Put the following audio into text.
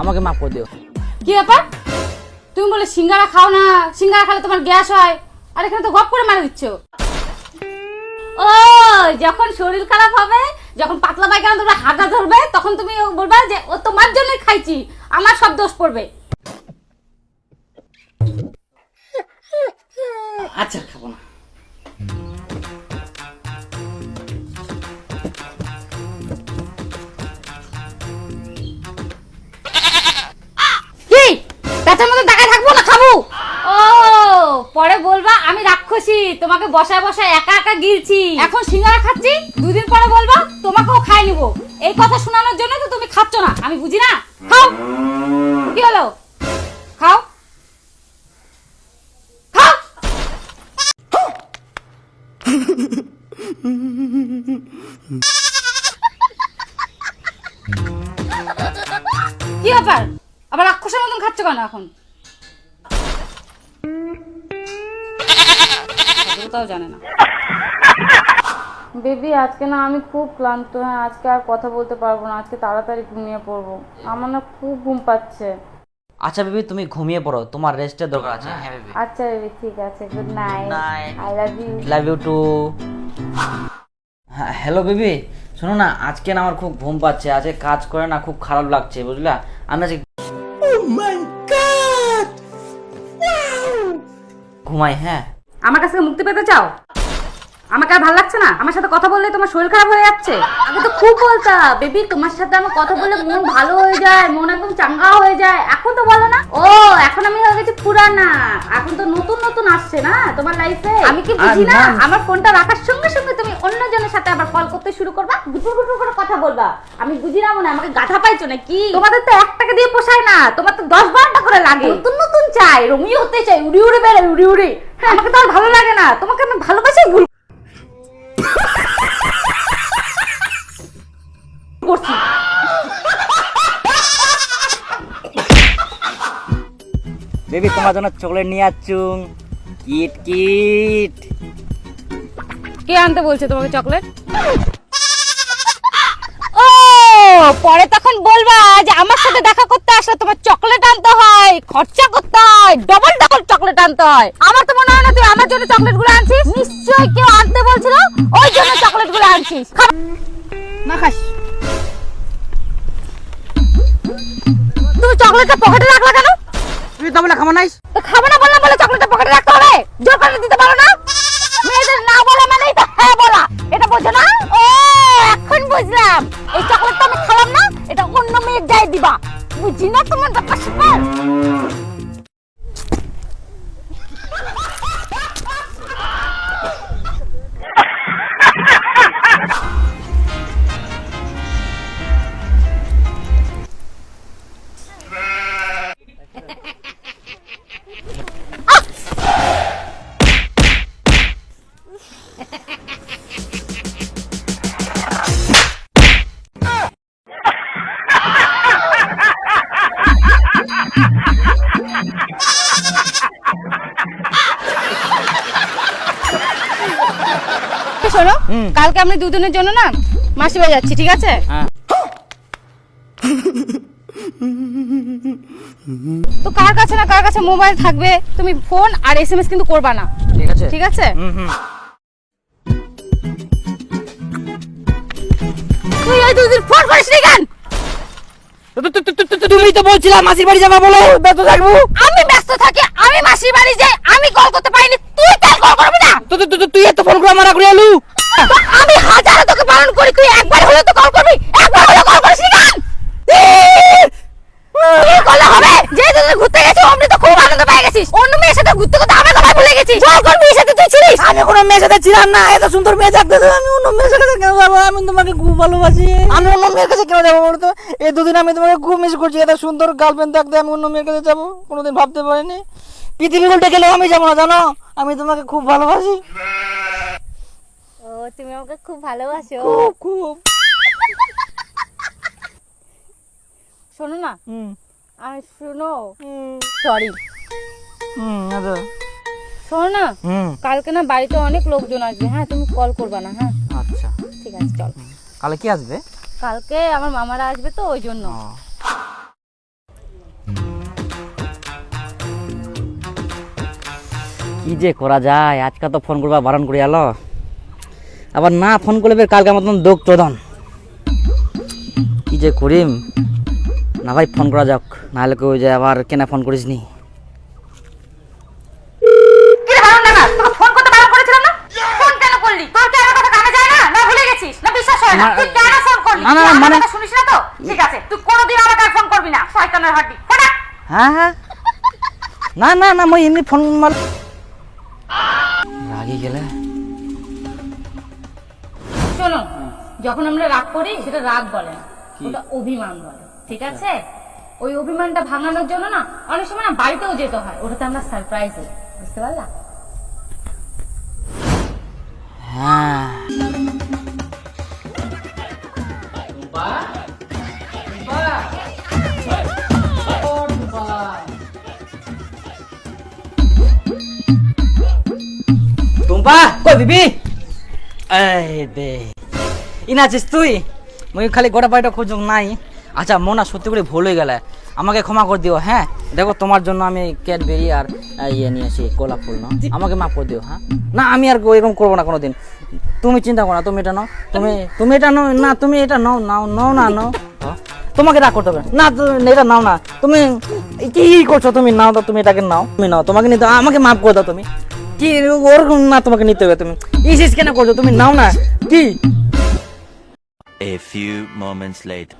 আমাকে মাফ করে দিও। কি ব্যাপার? তুমি বলে সিঙ্গারা খাও না সিঙ্গারা খেলে তোমার গ্যাস হয় আর এখানে তো গপ করে মারা দিচ্ছ। ও যখন শরীর খারাপ হবে যখন পাতলা পায়খানা তোমরা হাগা ধরবে তখন তুমি বলবে যে ও তোমার জন্যই খাইছি আমার সব দোষ পড়বে। আচ্ছা খাব না। পেটের মধ্যে টাকা থাকব না খাব? ও পরে বলবা আমি রাক্ষসী তোমাকে বসায় বসায় একা একা গিলছি। এখন সিঙ্গারা খাচ্ছি দুদিন পরে বলবা তোমাকেও খাই নিব। এই কথা শোনানোর জন্য তো তুমি খাচ্ছ না আমি বুঝি না? খাও। কি হলো? খাও। খাও। কি ব্যাপার? আবার রাক্ষসের মতন খাচ্ছ কেন এখন? তাও জানে না। বেবি আজকে না আমি খুব ক্লান্ত হ্যাঁ আজকে আর কথা বলতে পারব না আজকে তাড়াতাড়ি ঘুমিয়ে পড়ব। আমার না খুব ঘুম পাচ্ছে। আচ্ছা বেবি তুমি ঘুমিয়ে পড়ো তোমার রেস্টের দরকার আছে। হ্যাঁ বেবি। আচ্ছা বেবি ঠিক আছে good night. I love you love you too হ্যাঁ হ্যালো বেবি শোনো না আজকে না আমার খুব ঘুম পাচ্ছে আজকে কাজ করে না খুব খারাপ লাগছে বুঝলা? আমি আজকে ঘুমাই হ্যাঁ। আমার কাছে মুক্তি পেতে চাও? আমাকে আর ভালো লাগছে না? আমার সাথে কথা বললে তোমার শরীর খারাপ হয়ে যাচ্ছে? আগে তো খুব বলতা বেবি তোমার সাথে আমার কথা বললে মন ভালো হয়ে যায় মন একদম চাঙ্গা হয়ে যায়। এখন তো বলো না? ও এখন আমি হয়ে গেছি পুরানা। এখন তো নতুন নতুন আসছে না তোমার লাইফে আমি কি বুঝি না। আমার ফোনটা রাখার সঙ্গে সঙ্গে তুমি অন্য জনের সাথে আবার কল করতে শুরু করবা। গুটুর গুটুর করে কথা বলবা। আমি বুঝি না মনে হয়, আমাকে গাধা পাইছো না কি তোমাদের তো এক টাকা দিয়ে পোষায় না তোমার তো দশ বারোটা করে লাগে। নতুন নতুন চাই রোমিও হতে চাই উড়ি উড়ে বেড়ে উড়ি উড়ি। হ্যাঁ আমাকে তো আর ভালো লাগে না। তোমাকে আমি ভালোবাসি ভুল করছি। বেবি তোমার জন্য চকলেট নিয়ে আসছুং কিট কিট। কে আনতে বলছে তোমাকে চকলেট? পরে তখন বলবা যে আমার সাথে দেখা করতে আসলে তোমার চকলেট আনতে হয় খরচা করতে হয় ডবল ডবল চকলেট আনতে হয়। আমার তো মনে হয় না তুই আমার জন্য চকলেটগুলো আনছিস। নিশ্চয়ই কেউ আনতে বলছিল ওই জন্য চকলেটগুলো আনছিস। খা- না খাস। তুই চকলেটটা পকেটে রাখলা কেন? তুমি তো বলে খাব নাই তো খাব না বললাম বলে চকলেটটা পকেটে রাখতে হবে? জোর করে দিতে পারো না? মেয়েদের না বলা মানেই তো হ্যাঁ বলা। এটা বোঝো না? ও এখন বুঝলাম। দিবা। বুঝি না তোমার ব্যাপার শোনো কালকে আমি দুদিনের জন্য না মাসি বাড়ি যাচ্ছি ঠিক আছে? হ্যাঁ। তো কার কাছে না কার কাছে মোবাইল থাকবে তুমি ফোন আর এসএমএস কিন্তু করবা না। ঠিক আছে। ঠিক আছে? তুই ওই দুদিন ফোন করিস নি কেন? তুমি তো বলছিলাম মাসির বাড়ি যাবা বলো ব্যস্ত থাকব। আমি ব্যস্ত থাকি আমি মাসির বাড়ি যাই আমি কল করতে পারিনি তুই কেন কল করবি না। তুই এত ফোন করে মারা করে এলু তো আমি হাজারো তোকে বারণ করি তুই একবার হলে তো কল করবি একবার হলে কল করিস নি কেন কি করলে হবে যে তোদের ঘুরতে গেছিস অমনি তো খুব গেছিস অন্য মেয়ের সাথে ঘুরতে ঘুরতে আমার কথা ভুলে গেছিস কর মেয়ের সাথে তুই ছিলিস? আমি কোনো মেয়ের সাথে ছিলাম না এত সুন্দর মেয়ে থাকতে তো আমি অন্য মেয়ের সাথে কেন যাব? আমি তোমাকে খুব ভালোবাসি। আমি অন্য মেয়ের কাছে কেন যাব বলো তো এই দুদিন আমি তোমাকে খুব মিস করছি এত সুন্দর গার্লফ্রেন্ড থাকতে আমি অন্য মেয়ের কাছে যাব? কোনোদিন ভাবতে পারিনি। পৃথিবী উল্টে গেলেও আমি যাব না জানো? আমি তোমাকে খুব ভালোবাসি। ও তুমি আমাকে খুব ভালোবাসো। খুব খুব। শোনো না হুম। আমি শুনো। সরি হুম আচ্ছা শোনো না হুম। কালকে না বাড়িতে অনেক লোকজন আসবে হ্যাঁ তুমি কল করবা না হ্যাঁ? আচ্ছা। ঠিক আছে চল। কালে কি আসবে? কালকে আমার মামারা আসবে তো ওই জন্য। কি যে করা যায় আজকে তো ফোন করবা বারণ করে আলো আবার না ফোন করলে কালকে মতন দোক চোদন কি যে করিম না ভাই ফোন করা যাক নাহলে কেউ যে আবার কেনা ফোন করিস নি কি রে বারণ না তোকে ফোন করতে বারণ করেছিলাম না ফোন কেন করলি তোর কি আমার কথা কানে যায় না না ভুলে গেছিস না বিশ্বাস হয় না না, তুই কেন ফোন করলি? না, না, মানে- শুনিস না তো? ঠিক আছে তুই কোনোদিন আমাকে আর ফোন করবি না শয়তানের হাড্ডি। হ্যাঁ হ্যাঁ। না না না মই এমনি ফোন মার রাগি গেলে? শোনো যখন আমরা রাগ করি সেটা রাগ বলে না ওটা অভিমান বলে ঠিক আছে? ওই অভিমানটা ভাঙানোর জন্য না অনেক সময় না বাড়িতেও যেতে হয় ওটাতে আমরা সারপ্রাইজ হই বুঝতে পারলা? হ্যাঁ। টুম্পা কই বিবি এই দে ইনা আছিস তুই? মই খালি গোটা পাইটা খোঁজ নাই। আচ্ছা মোনা সত্যি করে ভুল হয়ে গেলে। আমাকে ক্ষমা করে দিও হ্যাঁ? দেখো তোমার জন্য আমি ক্যাডবেরি আর ইয়ে নিয়েছি গোলাপ ফুল না? আমাকে মাফ করে দিও হ্যাঁ? না আমি আর এরকম করব না কোনোদিন। তুমি চিন্তা করো না তুমি এটা নাও। তুমি তুমি এটা নাও না তুমি এটা নাও নাও নাও না নাও। হ্যাঁ? তোমাকে রাগ করতে হবে। না তুমি এটা নাও না। তুমি কি করছ তুমি? নাও তো তুমি এটাকে নাও। তুমি নাও তোমাকে নিতে আমাকে মাফ করে দাও তুমি। কি ওরকম না তোমাকে নিতে হবে তুমি। ইসিস কেন করছ? তুমি নাও না। কি? A few moments later.